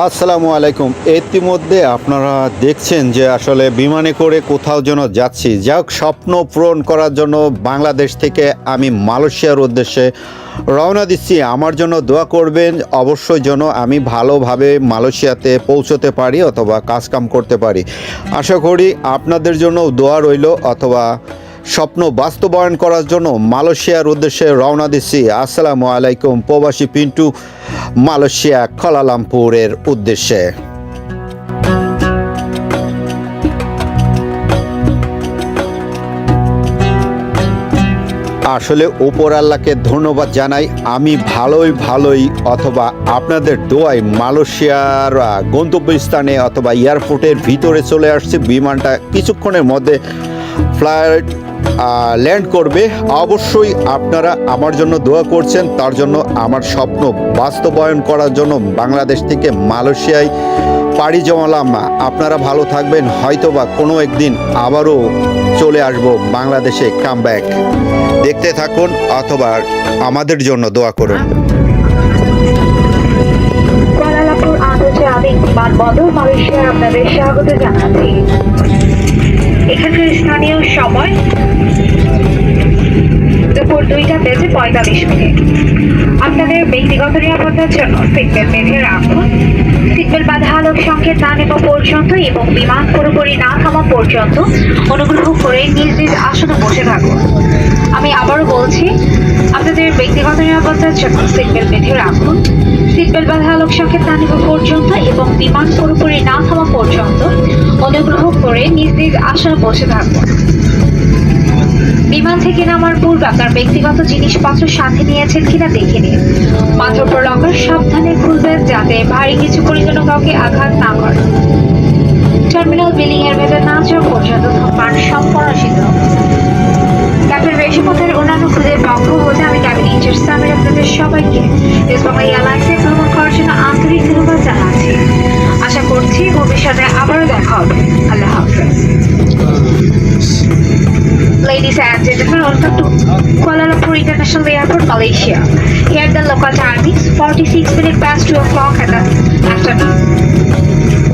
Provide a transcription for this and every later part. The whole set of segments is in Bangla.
আসসালামু আলাইকুম। ইতিমধ্যে আপনারা দেখছেন যে আসলে বিমানে করে কোথাও যেন যাচ্ছি। যাক, স্বপ্ন পূরণ করার জন্য বাংলাদেশ থেকে আমি মালয়েশিয়ার উদ্দেশ্যে রওনা দিচ্ছি। আমার জন্য দোয়া করবেন, অবশ্যই যেন আমি ভালোভাবে মালয়েশিয়াতে পৌঁছতে পারি অথবা কাজকাম করতে পারি। আশা করি আপনাদের জন্য দোয়া রইল অথবা স্বপ্ন বাস্তবায়ন করার জন্য মালয়েশিয়ার উদ্দেশ্যে রওনা দিচ্ছি। আসসালামু আলাইকুম, প্রবাসী পিন্টু, মালয়েশিয়া, কলালামপুরের উদ্দেশ্যে। আসলে উপর আল্লাহকে ধন্যবাদ জানাই, আমি ভালোই ভালোই, অথবা আপনাদের দোয়ায় মালয়েশিয়ার গন্তব্যস্থানে অথবা এয়ারপোর্টের ভিতরে চলে আসছে। বিমানটা কিছুক্ষণের মধ্যে ফ্লাইট ল্যান্ড করবে। অবশ্যই আপনারা আমার জন্য দোয়া করছেন। তার জন্য আমার স্বপ্ন বাস্তবায়ন করার জন্য বাংলাদেশ থেকে মালয়েশিয়ায় পাড়ি জমালাম। আপনারা ভালো থাকবেন। হয়তোবা কোনো একদিন আবারও চলে আসব বাংলাদেশে। কাম দেখতে থাকুন অথবা আমাদের জন্য দোয়া করুন। আপনাদের স্বাগত জানাচ্ছি। এখানকার স্থানীয় সময়। দুইটা বেজে পঁয়তাল্লিশ মিনিট। আপনাদের ব্যক্তিগত নিরাপত্তার জন্য সিটবেল্ট বেঁধে রাখুন। সিটবেল্ট বাধা আলোক সংকেত না নেওয়া পর্যন্ত এবং বিমান পুরোপুরি না থামা পর্যন্ত অনুগ্রহ করে নিজ নিজ আসনে বসে থাকুন। আমি আবারও বলছি, আপনাদের ব্যক্তিগত নিরাপত্তার জন্য সিটবেল্ট বেঁধে রাখুন। সিটবেল্ট বাধা আলোক সংকেত না নেওয়া পর্যন্ত এবং বিমান পুরোপুরি না থামা পর্যন্ত অনুগ্রহ করে নিজ নিজ আসনে বসে থাকুন। বিমান থেকে নামার পূর্বে আপনার ব্যক্তিগত জিনিসপত্র সাথে নিয়েছেন কিনা দেখে নিন। উপর লকার সাবধানে খুলবেন যাতে ভারী কিছু করে যেন কাউকে আঘাত না করে। টার্মিনাল বিলিং এর ভেতর না যাওয়া পর্যন্ত ধূমপান সম্পূর্ণ সিদ্ধ। ক্যাপ্টেন রেশমতের অন্যান্য খুদের পক্ষ হতে আমি ক্যাবিন ইনচার্জ সামির আপনাদের সবাইকে দেশ বাংলা এয়ারলাইন্সে ভ্রমণ করার জন্য আন্তরিক ধন্যবাদ জানাচ্ছি। আশা করছি ভবিষ্যতে আবারও দেখা হবে। আল্লাহ হাফেজ। Ladies and gentlemen, welcome to Kuala Lumpur International Airport, Malaysia. Here the local time is 46 minutes past 2 o'clock at the afternoon.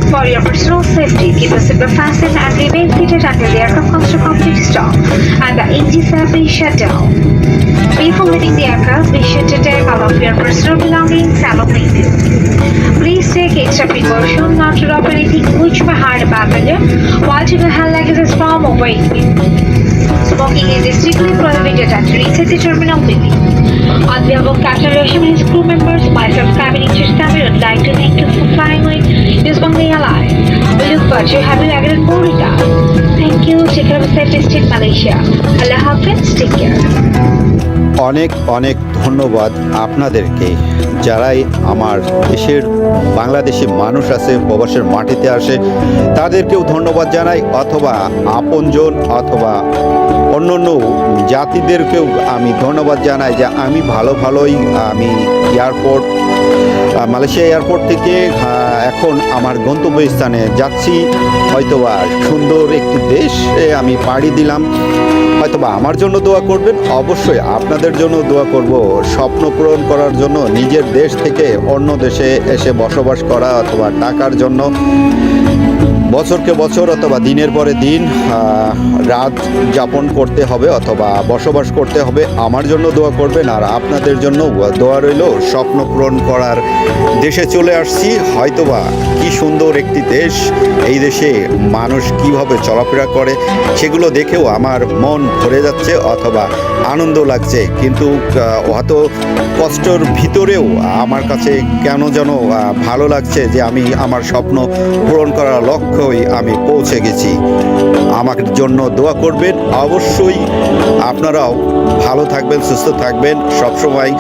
For your personal safety, keep the seatbelt fastened and remain seated until the aircraft comes to complete stop and the engines have been shut down. Before leaving the aircraft, be sure to take all of your personal belongings along with you. Extra precaution not to drop anything which may hide a passenger while your hand luggage more weight. Smoking is strictly prohibited at reset the terminal building. On behalf of Captain Rashim and his crew members, myself, cabin engineer Samir would like to thank you for flying with News Bangla Airlines. We look forward to having you again in Florida. Thank you. Take care of yourself. Stay in Malaysia. Allah Hafiz. Take. অনেক অনেক ধন্যবাদ আপনাদেরকে। যারাই আমার দেশের, বাংলাদেশি মানুষ আছে, প্রবাসের মাটিতে আসে, তাদেরকেও ধন্যবাদ জানাই, অথবা আপনজন অথবা অন্য অন্য জাতিদেরকেও আমি ধন্যবাদ জানাই যে আমি ভালো, ভালোই আমি এয়ারপোর্ট মালয়েশিয়া এয়ারপোর্ট থেকে এখন আমার গন্তব্যস্থানে যাচ্ছি। হয়তোবা সুন্দর একটি দেশে আমি পাড়ি দিলাম। হয়তোবা আমার জন্য দোয়া করবেন। অবশ্যই আপনাদের জন্য দোয়া করব। স্বপ্ন পূরণ করার জন্য নিজের দেশ থেকে অন্য দেশে এসে বসবাস করা অথবা টাকার জন্য বছরকে বছর অথবা দিনের পরে দিন রাত যাপন করতে হবে অথবা বসবাস করতে হবে। আমার জন্য দোয়া করবেন আর আপনাদের জন্য দোয়া রইল, স্বপ্ন পূরণ করার দেশে চলে আসছি। হয়তোবা কি সুন্দর একটি দেশ, এই দেশে মানুষ কীভাবে চলাফেরা করে সেগুলো দেখেও আমার মন ভরে যাচ্ছে অথবা আনন্দ লাগছে। কিন্তু হয়তো কষ্টর ভিতরেও আমার কাছে কেন যেন ভালো লাগছে যে আমি আমার স্বপ্ন পূরণ করার লক্ষ্যই আমি পৌঁছে গেছি। আমার জন্য দোয়া করবেন। অবশ্যই আপনারাও ভালো থাকবেন, সুস্থ থাকবেন। সবসময়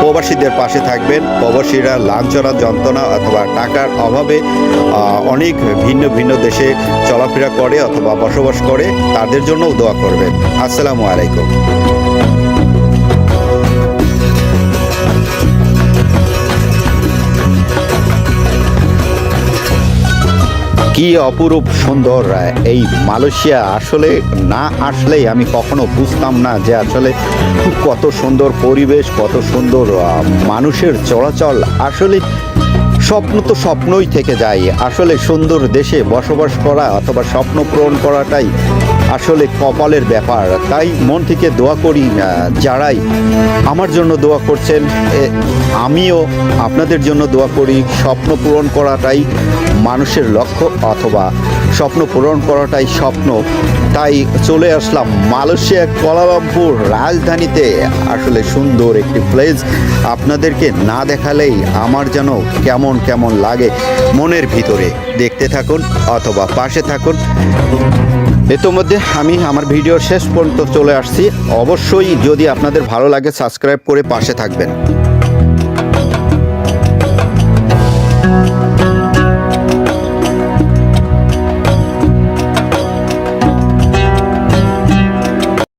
প্রবাসীদের পাশে থাকবেন। প্রবাসীরা লাঞ্ছনা, যন্ত্রণা অথবা টাকার অভাবে অনেক ভিন্ন ভিন্ন দেশে চলাফেরা করে অথবা বসবাস করে, তাদের জন্যও দোয়া করবেন। আসসালামু আলাইকুম। কি অপরূপ সুন্দর, এই মালয়েশিয়া আসলে না আসলেই আমি কখনো বুঝতাম না যে আসলে কত সুন্দর পরিবেশ, কত সুন্দর মানুষের চলাচল। আসলে স্বপ্ন তো স্বপ্নই থেকে যায়। আসলে সুন্দর দেশে বসবাস করা অথবা স্বপ্ন পূরণ করাটাই আসলে কপালের ব্যাপার। তাই মন থেকে দোয়া করি যারাই আমার জন্য দোয়া করছেন আমিও আপনাদের জন্য দোয়া করি, স্বপ্ন পূরণ করাটাই মানুষের লক্ষ্য অথবা স্বপ্ন পূরণ করাটাই স্বপ্ন। তাই চলে আসলাম মালয়েশিয়া কোয়ালালামপুর রাজধানীতে। আসলে সুন্দর একটি প্লেস আপনাদেরকে না দেখালেই আমার যেন কেমন কেমন লাগে মনের ভিতরে। দেখতে থাকুন অথবা পাশে থাকুন। ইতোমধ্যে আমি আমার ভিডিওর শেষ পর্যন্ত চলে আসছি। অবশ্যই যদি আপনাদের ভালো লাগে, সাবস্ক্রাইব করে পাশে থাকবেন।